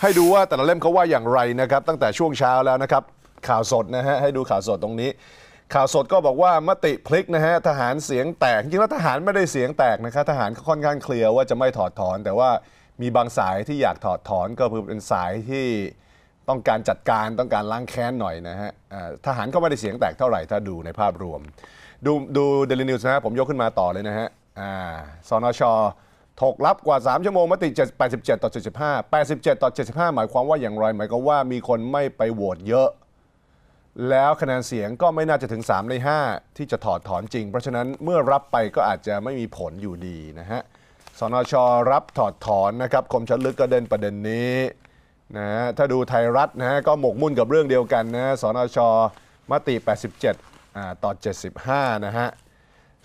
ให้ดูว่าแต่ละเล่มเขาว่าอย่างไรนะครับ ตั้งแต่ช่วงเช้าแล้วนะครับ ข่าวสดนะฮะให้ดูข่าวสดตรงนี้ ข่าวสดก็บอกว่ามติพลิกนะฮะทหารเสียงแตกจริงๆแล้วทหารไม่ได้เสียงแตกนะครับทหารค่อนข้างเคลียร์ว่าจะไม่ถอดถอน แต่ว่ามีบางสายที่อยากถอดถอนก็คือเป็นสายที่ต้องการจัดการต้องการล้างแค้นหน่อยนะฮะทหารก็ไม่ได้เสียงแตกเท่าไหร่ถ้าดูในภาพรวม ดูดูเดลินิวส์นะฮะผมยกขึ้นมาต่อเลยนะฮะอ่าสนช ถกรับกว่า 3 ชั่วโมงมติ87 ต่อ 75 87 ต่อ 75 หมายความว่าอย่างไร หมายความว่ามีคนไม่ไปโหวตเยอะ แล้วคะแนนเสียงก็ไม่น่าจะถึง 3 ใน 5 ที่จะถอดถอนจริง เพราะฉะนั้นเมื่อรับไปก็อาจจะไม่มีผลอยู่ดีนะฮะสนชรับถอดถอนนะครับคมชัดลึกก็เด่นประเด็นนี้นะฮะถ้าดูไทยรัฐนะฮะก็หมกมุ่นกับเรื่องเดียวกันนะสนชมติ 87อ่าต่อ 75 นะฮะ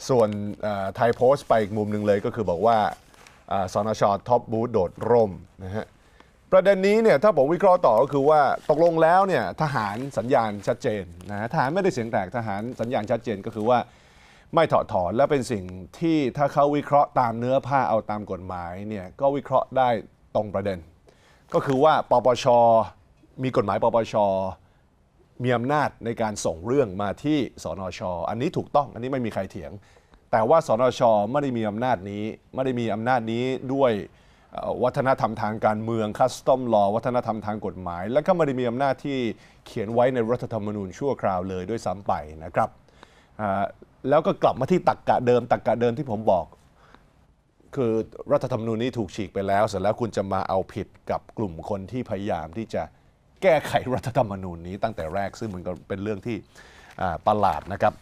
ส่วนอ่อไทยโพสต์ไปอีกมุมหนึ่งเลยก็คือบอกว่า สนชท็อปบูธโดดร่มนะฮะประเด็นนี้เนี่ยถ้าผมวิเคราะห์ต่อก็คือว่าตกลงแล้วเนี่ยทหารสัญญาณชัดเจนนะทหารไม่ได้เสียงแตกทหารสัญญาณชัดเจนก็คือว่าไม่ถอดถอนและเป็นสิ่งที่ถ้าเขาวิเคราะห์ตามเนื้อผ้าเอาตามกฎหมายเนี่ยก็วิเคราะห์ได้ตรงประเด็น ก็คือว่าปปชมีกฎหมายปปชมีอำนาจในการส่งเรื่องมาที่สนช อันนี้ถูกต้องอันนี้ไม่มีใครเถียง แต่ว่าสนชไม่ได้มีอำนาจนี้ ไม่ได้มีอำนาจนี้ด้วยวัฒนธรรมทางการเมืองคัสตอมลอวัฒนธรรมทางกฎหมาย และก็ไม่ได้มีอำนาจที่เขียนไว้ในรัฐธรรมนูญชั่วคราวเลยด้วยซ้ำไปนะครับแล้วก็กลับมาที่ตักกะเดิมตักกะเดิมที่ผมบอก คือรัฐธรรมนูญนี้ถูกฉีกไปแล้ว เสร็จแล้วคุณจะมาเอาผิดกับกลุ่มคนที่พยายามที่จะแก้ไขรัฐธรรมนูญนี้ตั้งแต่แรกซึ่งมันก็เป็นเรื่องที่ประหลาดนะครับ